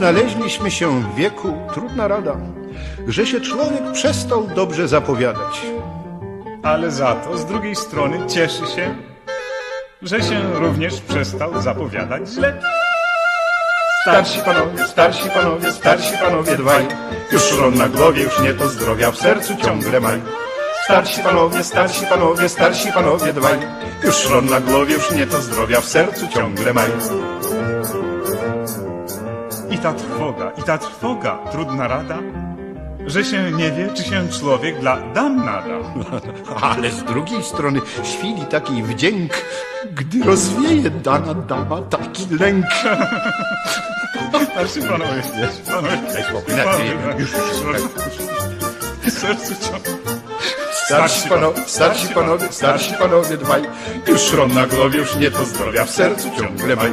znaleźliśmy się w wieku, trudna rada, że się człowiek przestał dobrze zapowiadać. Ale za to z drugiej strony cieszy się, że się również przestał zapowiadać źle. Starsi panowie, starsi panowie, starsi panowie dwaj, już szron na głowie, już nie to zdrowia w sercu ciągle maj. Starsi panowie, starsi panowie, starsi panowie dwaj, już szron na głowie, już nie to zdrowia w sercu ciągle maj. I ta trwoga, i ta trwoga, trudna rada, że się nie wie, czy się człowiek dla dam nada. Ale z drugiej strony świli taki wdzięk, gdy rozwieje dana dama taki lęk. Starszy panowie, w sercu. Starsi panowie, starsi panowie, starsi panowie dwaj, już szron na głowie, już nie to zdrowia w sercu ciągle maj.